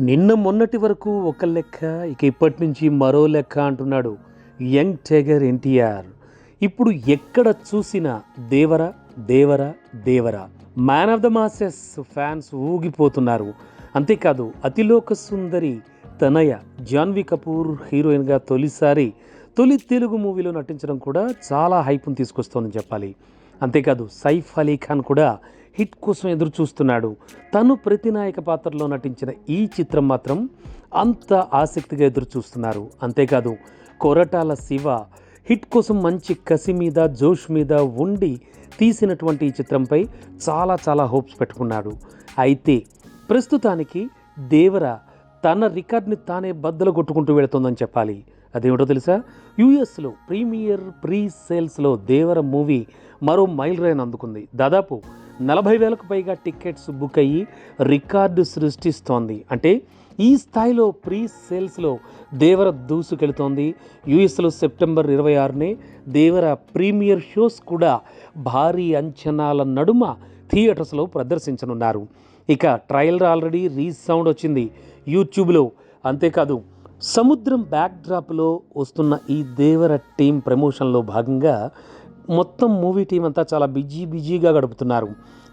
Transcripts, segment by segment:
నిన్న మొన్నటి వరకు ఒక లెక్క ఇక ఇప్పటి నుంచి మరో లెక్క అంటున్నాడు యంగ్ టైగర్ ఎన్టీఆర్. ఇప్పుడు ఎక్కడ చూసినా Devara Devara Devara. Man of the masses fans ఊగిపోతున్నారు. అంతేకాదు అతిలోక సుందరి తనయ జాన్వీ కపూర్ హీరోయిన్గా తొలిసారి తొలి తెలుగు మూవీలో నటించడం కూడా చాలా హైప్ను తీసుకొస్తోందని చెప్పాలి. అంతేకాదు సైఫ్ అలీ ఖాన్ కూడా హిట్ కోసం ఎదురు చూస్తున్నాడు తను ప్రతినాయక పాత్రలో నటించిన ఈ చిత్రం మాత్రం అంత ఆసక్తిగా ఎదురు చూస్తున్నారు అంతేకాదు కొరటాల శివ హిట్ కోసం మంచి కసి మీద జోష్ మీద ఉండి తీసినటువంటి ఈ చిత్రంపై చాలా చాలా హోప్స్ పెట్టుకున్నాడు. అయితే ప్రస్తుతానికి దేవర తన రికార్డ్ని తానే బద్దలు కొట్టుకుంటూ వెళుతుందని చెప్పాలి. అదేమిటో తెలుసా? యూఎస్లో ప్రీమియర్ ప్రీ సేల్స్లో దేవర మూవీ మరో మైల్ రైన్ అందుకుంది. దాదాపు నలభై వేలకు పైగా టికెట్స్ బుక్ అయ్యి రికార్డు సృష్టిస్తోంది. అంటే ఈ స్థాయిలో ప్రీ సేల్స్లో దేవర దూసుకెళుతోంది. యూఎస్లో సెప్టెంబర్ ఇరవై ఆరునే దేవర ప్రీమియర్ షోస్ కూడా భారీ అంచనాల నడుమ థియేటర్స్లో ప్రదర్శించనున్నారు. ఇక ట్రయల్ ఆల్రెడీ రీసౌండ్ సౌండ్ వచ్చింది. యూట్యూబ్లో అంతేకాదు సముద్రం బ్యాక్డ్రాప్లో వస్తున్న ఈ దేవర టీం ప్రమోషన్లో భాగంగా మొత్తం మూవీ టీం అంతా చాలా బిజీ బిజీగా గడుపుతున్నారు.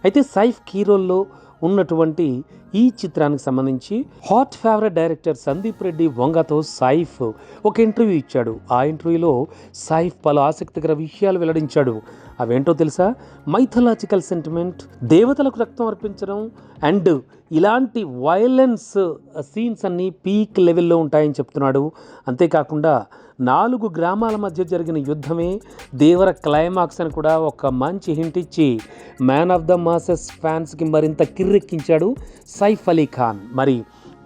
అయితే సైఫ్ కీరోల్లో ఉన్నటువంటి ఈ చిత్రానికి సంబంధించి hot favourite director Sandeep Reddy వంగతో Saif ఒక ఇంటర్వ్యూ ఇచ్చాడు. ఆ ఇంటర్వ్యూలో సైఫ్ పలు ఆసక్తికర విషయాలు వెల్లడించాడు. అవేంటో తెలుసా? మైథలాజికల్ సెంటిమెంట్ దేవతలకు రక్తం అర్పించడం అండ్ ఇలాంటి వైలెన్స్ సీన్స్ అన్నీ పీక్ లెవెల్లో ఉంటాయని చెప్తున్నాడు. అంతేకాకుండా నాలుగు గ్రామాల మధ్య జరిగిన యుద్ధమే దేవర క్లైమాక్స్ అని కూడా ఒక మంచి హింట్ ఇచ్చి మ్యాన్ ఆఫ్ ద మాసెస్ ఫ్యాన్స్కి మరింత కిర్రెక్కించాడు సైఫ్ అలీ ఖాన్. మరి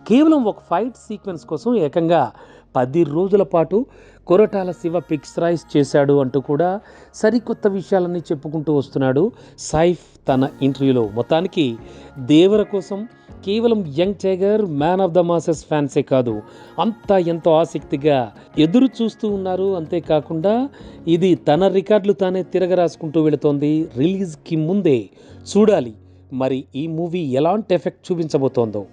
కేవలం ఒక ఫైట్ సీక్వెన్స్ కోసం ఏకంగా పది రోజుల పాటు కొరటాల శివ పిక్చరైజ్ చేశాడు అంటూ కూడా సరికొత్త విషయాలన్నీ చెప్పుకుంటూ వస్తున్నాడు సైఫ్ తన ఇంటర్వ్యూలో. మొత్తానికి దేవర కోసం కేవలం young tiger man of the masses ఫ్యాన్సే కాదు అంతా ఎంతో ఆసక్తిగా ఎదురు చూస్తూ ఉన్నారు. అంతేకాకుండా ఇది తన రికార్డులు తానే తిరగరాసుకుంటూ వెళుతోంది. రిలీజ్కి ముందే చూడాలి మరి ఈ మూవీ ఎలాంటి ఎఫెక్ట్ చూపించబోతోందో.